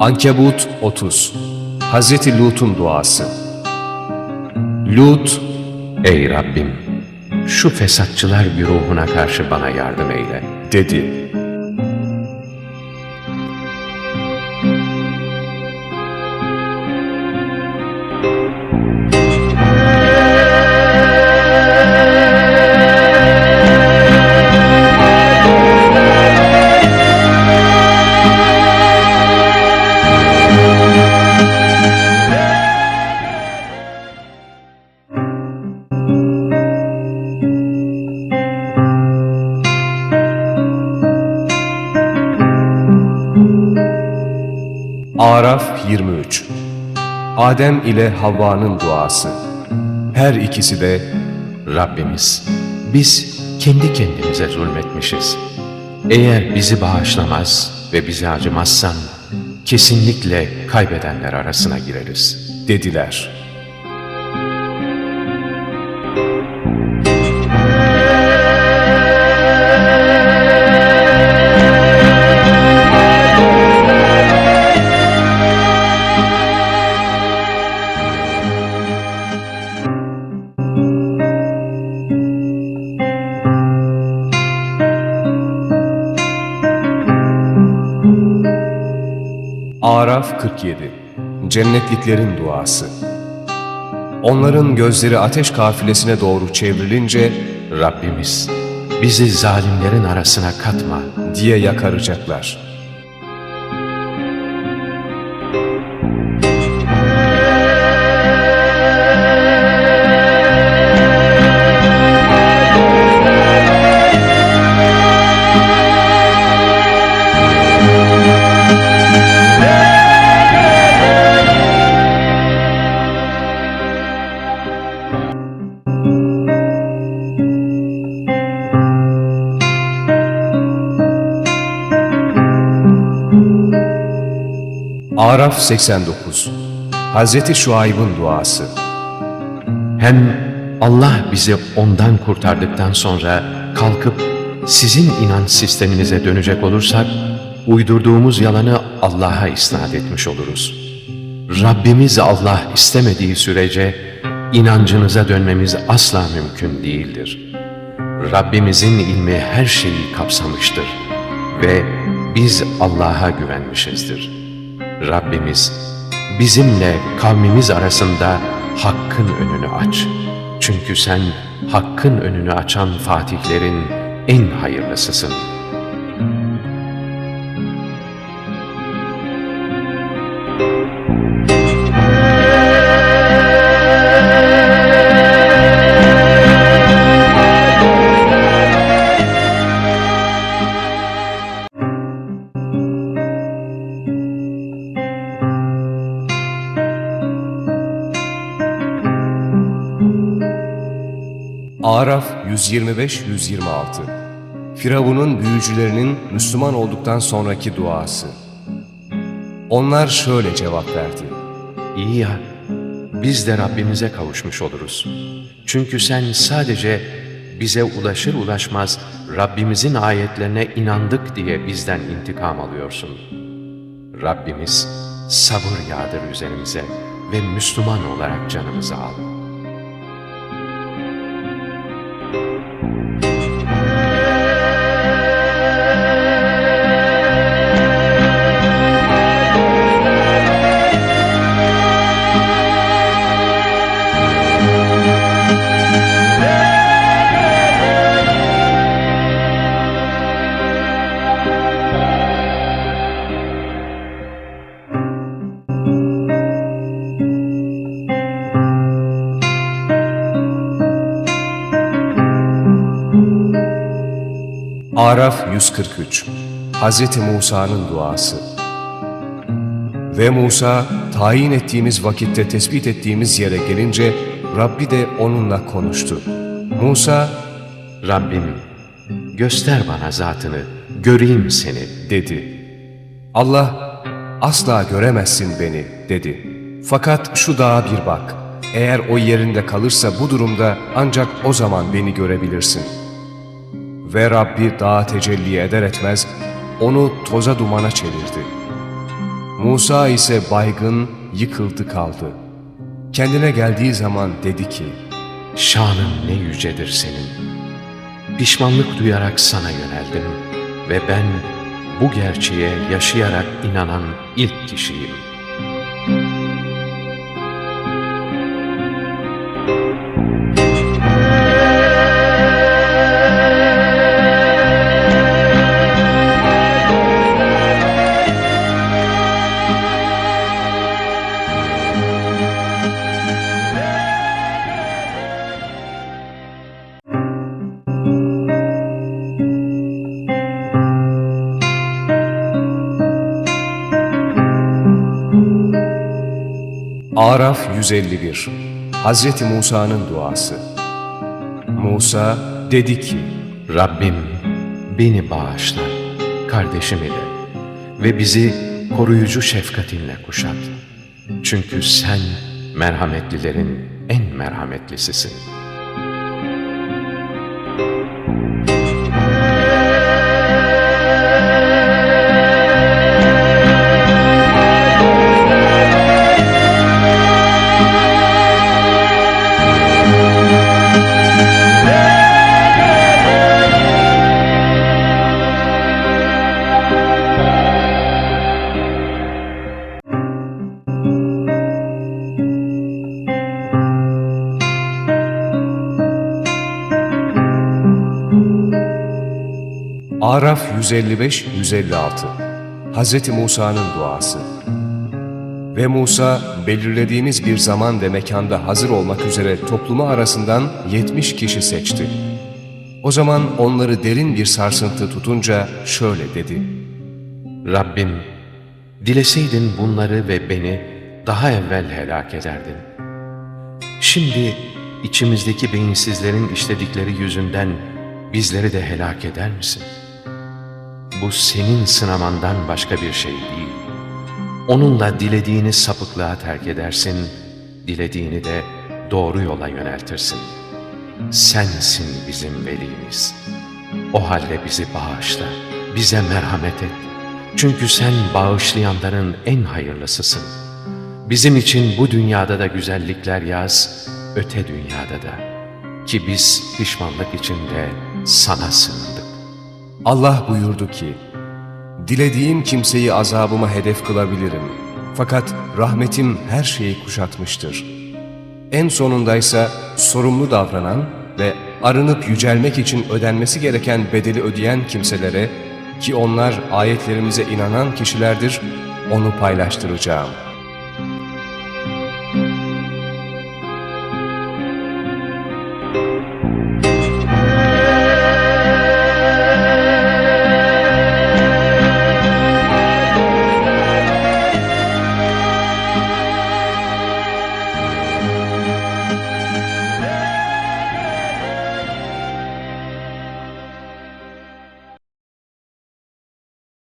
Ankebut 30 Hazreti Lut'un duası Lut, Ey Rabbim! Şu fesatçılar güruhuna karşı bana yardım eyle. dedi. Araf 23 Adem ile Havva'nın duası Her ikisi de Rabbimiz, biz kendi kendimize zulmetmişiz. Eğer bizi bağışlamaz ve bize acımazsan, kesinlikle kaybedenler arasına gireriz. dediler. Araf 47 Cennetliklerin duası Onların gözleri ateş kafilesine doğru çevrilince Rabbimiz, bizi zalimlerin arasına katma. diye yakaracaklar. Araf 89 Hazreti Şuayb'ın duası Hem Allah bizi ondan kurtardıktan sonra kalkıp sizin inanç sisteminize dönecek olursak, uydurduğumuz yalanı Allah'a isnat etmiş oluruz. Rabbimiz Allah istemediği sürece inancınıza dönmemiz asla mümkün değildir. Rabbimizin ilmi her şeyi kapsamıştır ve biz Allah'a güvenmişizdir. Rabbimiz bizimle kavmimiz arasında hakkın önünü aç. Çünkü sen hakkın önünü açan fatihlerin en hayırlısısın. Araf 125-126 Firavun'un büyücülerinin Müslüman olduktan sonraki duası Onlar şöyle cevap verdi. İyi ya, biz de Rabbimize kavuşmuş oluruz. Çünkü sen sadece bize ulaşır ulaşmaz Rabbimizin ayetlerine inandık diye bizden intikam alıyorsun. Rabbimiz sabır yağdır üzerimize ve Müslüman olarak canımızı al. Música Araf 143 Hazreti Musa'nın duası Ve Musa tayin ettiğimiz vakitte tespit ettiğimiz yere gelince Rabbi de onunla konuştu. Musa Rabbim göster bana zatını, göreyim seni. dedi. Allah asla göremezsin beni dedi. Fakat şu dağa bir bak. Eğer o yerinde kalırsa bu durumda ancak o zaman beni görebilirsin. Ve Rabbi dağa tecelli eder etmez onu toza dumana çevirdi. Musa ise baygın, yıkıldı kaldı. Kendine geldiği zaman dedi ki, Şanın ne yücedir senin. Pişmanlık duyarak sana yöneldim ve ben bu gerçeğe yaşayarak inanan ilk kişiyim. Araf 151 Hazreti Musa'nın duası Musa dedi ki, Rabbim beni bağışla, kardeşimi de ve bizi koruyucu şefkatinle kuşat. Çünkü sen merhametlilerin en merhametlisisin. Araf 155-156 Hazreti Musa'nın duası Ve Musa belirlediğimiz bir zaman ve mekanda hazır olmak üzere toplumu arasından 70 kişi seçti. O zaman onları derin bir sarsıntı tutunca şöyle dedi. Rabbim, dileseydin bunları ve beni daha evvel helak ederdin. Şimdi içimizdeki beyinsizlerin işledikleri yüzünden bizleri de helak eder misin? Bu senin sınamandan başka bir şey değil. Onunla dilediğini sapıklığa terk edersin, dilediğini de doğru yola yöneltirsin. Sensin bizim velimiz. O halde bizi bağışla, bize merhamet et. Çünkü sen bağışlayanların en hayırlısısın. Bizim için bu dünyada da güzellikler yaz, öte dünyada da. Ki biz pişmanlık içinde sana sığındık. Allah buyurdu ki, Dilediğim kimseyi azabıma hedef kılabilirim. Fakat rahmetim her şeyi kuşatmıştır. En sonundaysa sorumlu davranan ve arınıp yücelmek için ödenmesi gereken bedeli ödeyen kimselere ki onlar ayetlerimize inanan kişilerdir, onu paylaştıracağım.''